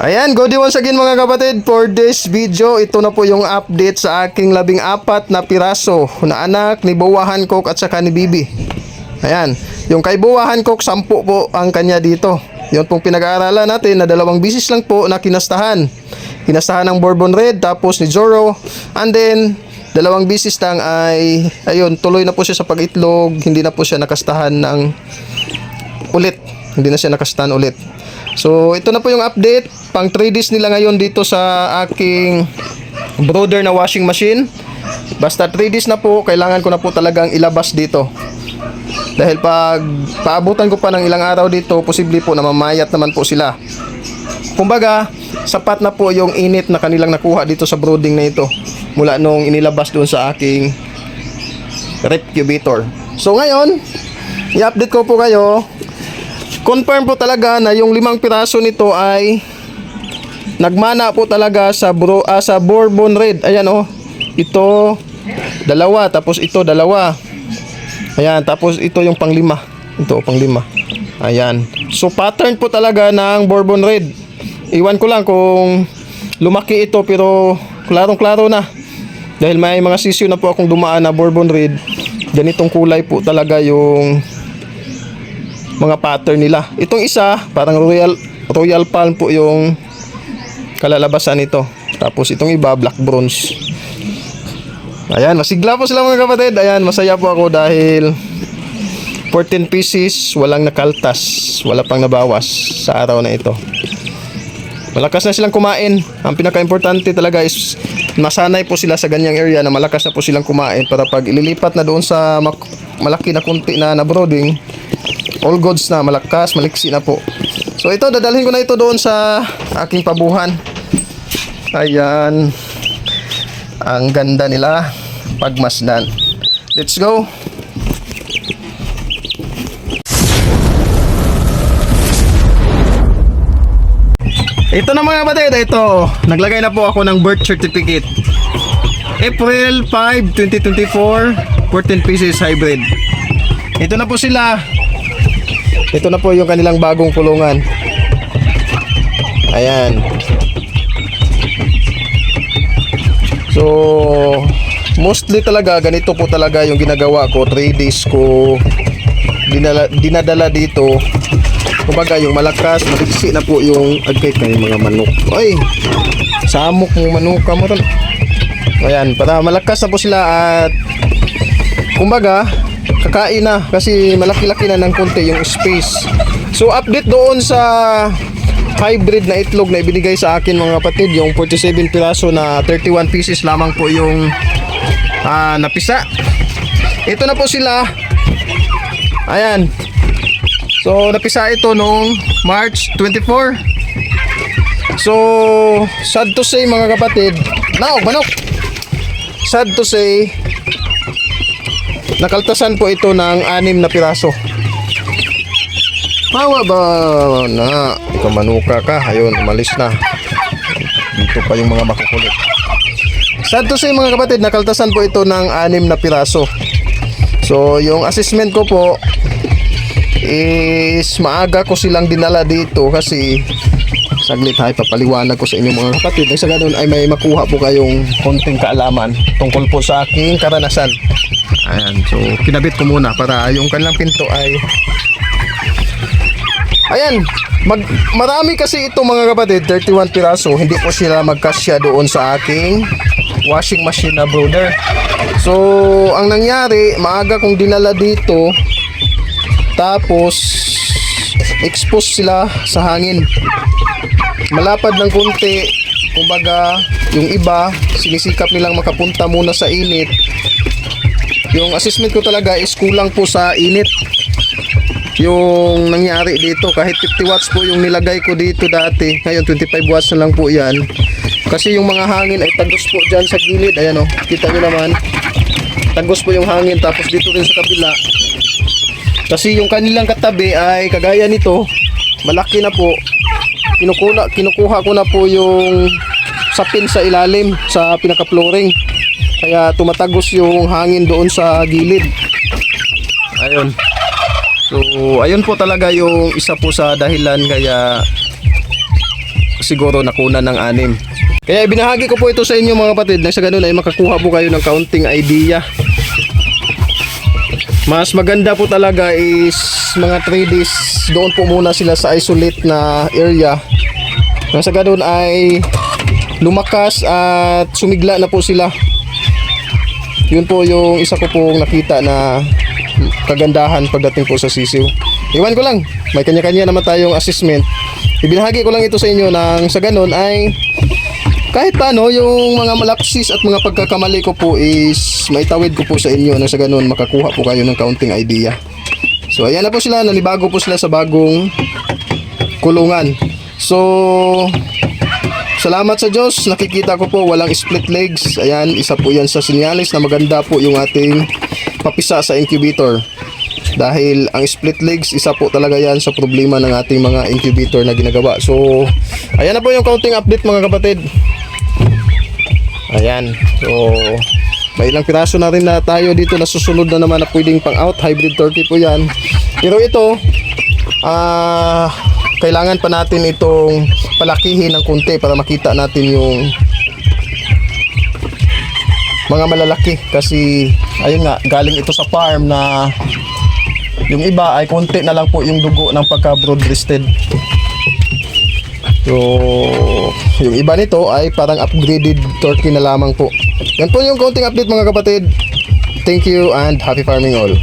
Ayan, good once again mga kapatid. For this video, ito na po yung update sa aking labing apat na piraso na anak ni Buwahan Cook at saka ni Bibi. Ayan, yung kay Buwahan Cook, sampu po ang kanya dito. Yun pong pinag-aaralan natin na dalawang bisis lang po na kinastahan. Kinastahan ng Bourbon Red, tapos ni Joro. And then, dalawang bisis lang ay, ayun, tuloy na po siya sa pag-itlog. Hindi na po siya nakastahan ng ulit. Hindi na siya nakastahan ulit. So, ito na po yung update. Pang 3 days nila ngayon dito sa aking brother na washing machine. Basta 3 days na po, kailangan ko na po talagang ilabas dito. Dahil pag paabutan ko pa ng ilang araw dito, posible po na mamayat naman po sila. Kumbaga, sapat na po yung init na kanilang nakuha dito sa brooding na ito mula nung inilabas doon sa aking recubator. So ngayon, i-update ko po kayo confirm po talaga na yung limang piraso nito ay nagmana po talaga sa bro, ah, sa Bourbon Red. Ayan oh. Ito dalawa tapos ito dalawa. Ayan, tapos ito yung panglima. Ito panglima. Ayan. So pattern po talaga ng Bourbon Red. Iwan ko lang kung lumaki ito pero klarong-klaro na. Dahil may mga sisyo na po akong dumaan na Bourbon Red. Ganitong kulay po talaga yung mga pattern nila. Itong isa, parang royal royal palm po yung kalalabasan nito. Tapos itong iba, black bronze. Ayan, masigla po sila mga kapatid. Ayan, masaya po ako dahil 14 pieces, walang nakaltas, wala pang nabawas sa araw na ito. Malakas na silang kumain. Ang pinaka-importante talaga is masanay po sila sa ganyang area na malakas na po silang kumain para pag ililipat na doon sa malaki na kunti na na brooding, all goods na, malakas, maliksi na po. So ito, dadalhin ko na ito doon sa aking pabuhan. Ayan. Ang ganda nila pagmasdan. Let's go. Ito na mga kapatid, ito. Naglagay na po ako ng birth certificate. April 5, 2024, 14 pieces hybrid. Ito na po sila. Ito na po yung kanilang bagong kulungan. Ayan. So, mostly talaga ganito po talaga yung ginagawa ko. 3 days ko dinala, dinadala dito. Kumbaga yung malakas, maliksi na po yung agkay kay mga manok. Ay, samok mo manok ka mo tol. Ayan, para malakas na po sila at kumbaga kakain na kasi malaki-laki na ng konti yung space. So update doon sa hybrid na itlog na ibinigay sa akin mga kapatid, yung 47 piraso na 31 pieces lamang po yung ah, napisa. Ito na po sila. Ayan. So napisa ito nung March 24. So sad to say mga kapatid, naog manok. Sad to say, nakaltasan po ito ng anim na piraso. Mawa na kamanuka ka? Ayun, umalis na. Dito pa yung mga makukulit. Sad to say mga kapatid, nakaltasan po ito ng anim na piraso. So, yung assessment ko po is maaga ko silang dinala dito kasi saglit ha, ipapaliwanag ko sa inyo mga kapatid. Sa ganun ay may makuha po kayong konting kaalaman tungkol po sa aking karanasan. Ayan, so kinabit ko muna para yung kanilang pinto ay Ayan, mag, marami kasi ito mga kapatid, 31 piraso. Hindi po sila magkasya doon sa aking washing machine na brother. So, ang nangyari, maaga kong dinala dito. Tapos, expose sila sa hangin. Malapad ng konti. Kumbaga, yung iba, sinisikap nilang makapunta muna sa init. Yung assessment ko talaga is kulang po sa init yung nangyari dito kahit 50 watts po yung nilagay ko dito dati ngayon 25 watts na lang po yan. Kasi yung mga hangin ay tagos po dyan sa gilid ayan o kita nyo naman. Tagos po yung hangin tapos dito rin sa kabila. Kasi yung kanilang katabi ay kagaya nito malaki na po. Kinukuna, kinukuha ko na po yung sapin sa ilalim sa pinaka flooring kaya tumatagos yung hangin doon sa gilid. Ayun So, ayun po talaga yung isa po sa dahilan kaya siguro nakuna ng anim. Kaya ibinahagi ko po ito sa inyo mga kapatid nang sa ganun ay makakuha po kayo ng kaunting idea. Mas maganda po talaga is mga 3 days doon po muna sila sa isolate na area. Nang sa ganun ay lumakas at sumigla na po sila. Yun po yung isa ko pong nakita na kagandahan pagdating po sa sisiw. Iwan ko lang, may kanya-kanya naman tayong assessment. Ibinahagi ko lang ito sa inyo nang sa ganun ay kahit paano yung mga malapsis at mga pagkakamali ko po is maitawid ko po sa inyo nang sa ganun makakuha po kayo ng kaunting idea. So ayan na po sila, nanibago po sila sa bagong kulungan. So Salamat sa Diyos, nakikita ko po walang split legs. Ayan, isa po yan sa sinyalis na maganda po yung ating papisa sa incubator. Dahil ang split legs, isa po talaga yan sa problema ng ating mga incubator na ginagawa. So, ayan na po yung counting update mga kapatid. Ayan, so may ilang piraso na rin na tayo dito na susunod na naman na pwedeng pang out. Hybrid turkey po yan. Pero ito, ah kailangan pa natin itong palakihin ng kunti para makita natin yung mga malalaki. Kasi ayun nga galing ito sa farm na yung iba ay konti na lang po yung dugo ng pagka broad breasted so yung iba nito ay parang upgraded turkey na lamang po. Yan po yung konting update mga kapatid. Thank you and happy farming all